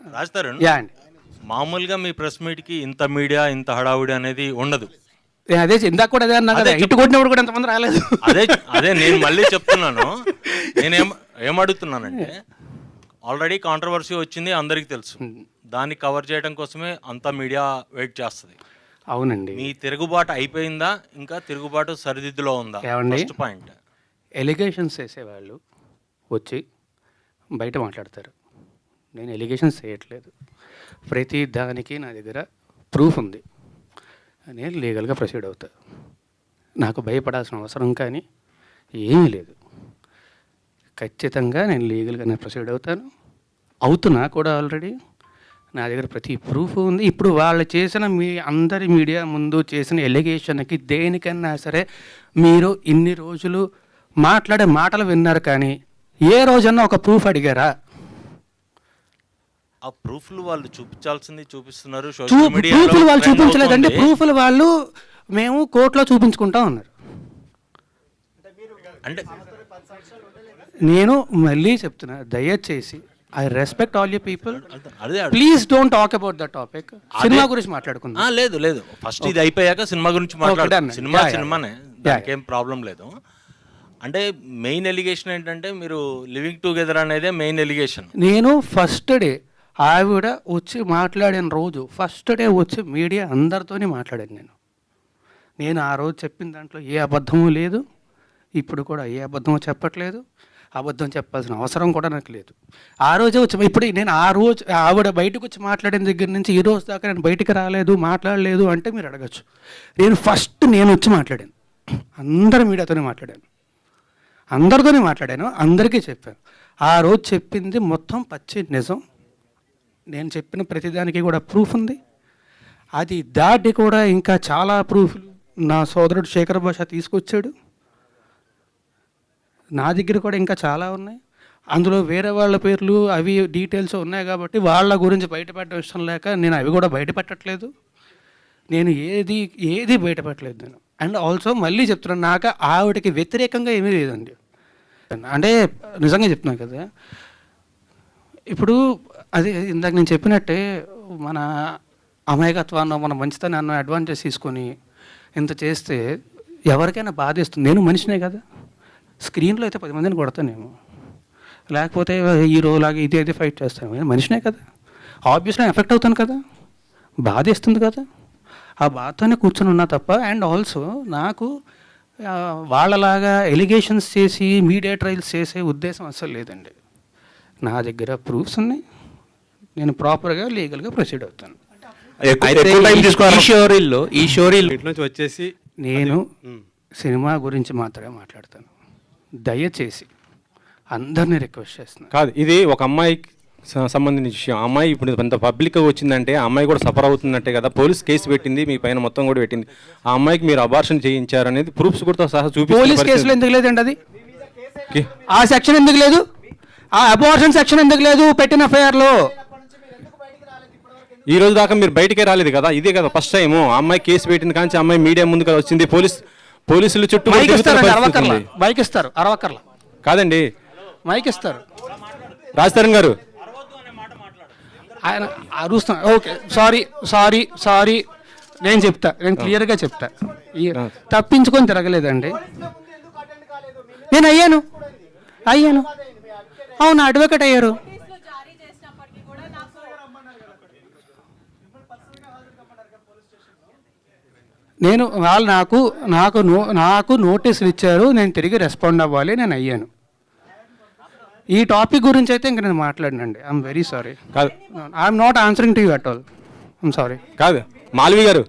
Raj Tarun yeah అండి. మామూలుగా మీ press మీట్కి ఇంత మీడియా ఇంత హడావుడి అనేది ఉండదు. నేను అదే ఇందాక కూడా అదే అన్నా కదా ఇటు కొట్టినప్పుడు కూడా ఎంతమంది రాలేదు. అదే అదే నేను మళ్ళీ చెప్తున్నాను. నేనేం ఏమడుగుతున్నానంటే ఆల్రెడీ కాంట్రవర్సీ వచ్చింది అందరికీ తెలుసు. దాన్ని కవర్ చేయడం కోసమే అంత మీడియా వెయిట్ చేస్తుంది. అవునండి. మీ తిరుగుబాటు అయిపోయిందా? ఇంకా తిరుగుబాటు సరిదిద్దులో ఉందా? ఏమండి? ఫస్ట్ పాయింట్ ఎలిగేషన్స్ వేసేవాళ్ళు వచ్చి బయట మాట్లాడతారు. నేను ఎలిగేషన్స్ చేయట్లేదు. ప్రతి దానికి నా దగ్గర ప్రూఫ్ ఉంది. నేను లీగల్గా ప్రొసీడ్ అవుతా. నాకు భయపడాల్సిన అవసరం కానీ ఏమీ లేదు. ఖచ్చితంగా నేను లీగల్గా నేను ప్రొసీడ్ అవుతాను. అవుతున్నా కూడా ఆల్రెడీ. నా దగ్గర ప్రతి ప్రూఫ్ ఉంది. ఇప్పుడు వాళ్ళు చేసిన మీ అందరి మీడియా ముందు చేసిన ఎలిగేషన్కి దేనికన్నా సరే మీరు ఇన్ని రోజులు మాట్లాడే మాటలు విన్నారు కానీ ఏ రోజన్నా ఒక ప్రూఫ్ అడిగారా? ఆ ప్రూఫ్లు వాళ్ళు చూపించాల్సింది చూపిస్తున్నారు. సోషల్ మీడియాలో ప్రూఫ్లు వాళ్ళు చూపించలేదండి. ప్రూఫ్లు వాళ్ళు మేము కోర్టులో చూపించుకుంటా ఉన్నారు. అంటే నేను మళ్ళీ చెప్తున్నా దయచేసి I respect all you people please don't talk about the topic cinema గురించి మాట్లాడుకుందాం. లేదు లేదు. ఫస్ట్ ఇది అయిపోయాక సినిమా గురించి మాట్లాడు done. సినిమా. సినిమానే. దానికి ఏం ప్రాబ్లం లేదు. అంటే మెయిన్ ఎలిగేషన్ ఏంటంటే మీరు లివింగ్ టుగెదర్ అనేదే మెయిన్ ఎలిగేషన్. నేను ఫస్ట్ డే ఆవిడ వచ్చి మాట్లాడిన రోజు ఫస్ట్ డే వచ్చి మీడియా అందరితోనే మాట్లాడాను నేను. నేను ఆ రోజు చెప్పిన దాంట్లో ఏ అబద్ధము లేదు. ఇప్పుడు కూడా ఏ అబద్ధమో చెప్పట్లేదు. అబద్ధం చెప్పాల్సిన అవసరం కూడా నాకు లేదు. ఆ రోజే వచ్చి ఇప్పుడు నేను ఆ రోజు ఆవిడ బయటకు వచ్చి మాట్లాడిన దగ్గర నుంచి ఈ రోజు దాకా నేను బయటికి రాలేదు మాట్లాడలేదు అంటే మీరు అడగచ్చు. నేను ఫస్ట్ నేను వచ్చి మాట్లాడాను. అందరి మీడియాతోనే మాట్లాడాను. అందరితోనే మాట్లాడాను అందరికీ చెప్పాను. ఆ రోజు చెప్పింది మొత్తం పచ్చి నిజం. నేను చెప్పిన ప్రతిదానికి కూడా ప్రూఫ్ ఉంది. అది దాటి కూడా ఇంకా చాలా ప్రూఫ్లు నా సోదరుడు శేఖర్ భాష తీసుకొచ్చాడు. నా దగ్గర కూడా ఇంకా చాలా ఉన్నాయి. అందులో వేరే వాళ్ళ పేర్లు అవి డీటెయిల్స్ ఉన్నాయి కాబట్టి వాళ్ళ గురించి బయటపెట్టడం ఇష్టం లేక నేను అవి కూడా బయటపెట్టట్లేదు. నేను ఏది ఏది బయటపెట్టలేదు నేను. అండ్ ఆల్సో మళ్ళీ చెప్తున్నాను నాకు ఆవిడకి వ్యతిరేకంగా ఏమీ లేదండి. అంటే నిజంగా చెప్తున్నాను కదా. ఇప్పుడు అదే ఇందాక నేను చెప్పినట్టే మన అమాయకత్వాన్ని మన మంచితనాన్ని అడ్వాంటేజ్ తీసుకొని ఇంత చేస్తే ఎవరికైనా బాధేస్తుంది. నేను మనిషినే కదా. స్క్రీన్లో అయితే పది మందిని కొడతానేమో లేకపోతే హీరోలాగా ఇది అయితే ఫైట్ చేస్తాను. నేను మనిషినే కదా. ఆబ్వియస్లీ ఎఫెక్ట్ అవుతాను కదా. బాధేస్తుంది కదా. ఆ బాధతోనే కూర్చొని ఉన్నా తప్ప అండ్ ఆల్సో నాకు వాళ్ళలాగా ఎలిగేషన్స్ చేసి మీడియా ట్రయల్స్ చేసే ఉద్దేశం అస్సలు లేదండి. నా దగ్గర ప్రూఫ్స్ ఉన్నాయి. నేను ప్రాపర్గా లీగల్గా ప్రొసీడ్ అవుతాను. ఈ- షోరీల్లో ఈ షోరీల్లో ఇంటి నుంచి వచ్చేసి నేను సినిమా గురించి మాత్రమే మాట్లాడతాను. దయచేసి అందరినీ రిక్వెస్ట్ చేస్తున్నాను కాదు ఇది ఒక అమ్మాయికి సంబంధించిన విషయం. అమ్మాయి ఇప్పుడు ఇంత పబ్లిక్ వచ్చిందంటే ఆ అమ్మాయి కూడా సఫర్ అవుతుందంటే కదా. పోలీస్ కేసు పెట్టింది మీ పైన మొత్తం కూడా పెట్టింది. ఆ అమ్మాయికి మీరు అబార్షన్ చేయించారు అనేది ప్రూఫ్స్ కూడా సహా పోలీస్ కేసులో ఎందుకు లేదండి అది? ఆ సెక్షన్ ఎందుకు లేదు? ఆ అబార్షన్ సెక్షన్ ఎందుకు లేదు? పెట్టిన ఎఫ్ఐఆర్లో ఈ రోజు దాకా మీరు బయటికే రాలేదు కదా? ఇదే కదా ఫస్ట్ టైం అమ్మాయి కేసు పెట్టింది కానీ అమ్మాయి మీడియా ముందు వచ్చింది. పోలీస్ పోలీసులు చుట్టూ మైక్ ఇస్తారండి అరవకర్ల. మైక్ ఇస్తారు అరవకర్ల కాదండి. మైక్ ఇస్తారు. రాజతరణ్ గారు. ఆయన అరుస్తున్నా ఓకే సారీ సారీ సారీ. నేను చెప్తా నేను క్లియర్గా చెప్తా. తప్పించుకొని తిరగలేదండి. నేను అయ్యాను. అయ్యాను. అవును అడ్వకేట్ అయ్యారు నోటీసులు జారీ చేసినప్పటికీ కూడా నాకు నేను వాళ్ళు నాకు నాకు నో నాకు నోటీసులు ఇచ్చారు నేను తిరిగి రెస్పాండ్ అవ్వాలి నేను అయ్యాను. ఈ టాపిక్ గురించి అయితే ఇంక నేను మాట్లాడినండి. ఐఎమ్ వెరీ సారీ కాదు. I'm not answering to you at all I'm sorry కాదు. మాల్వి గారు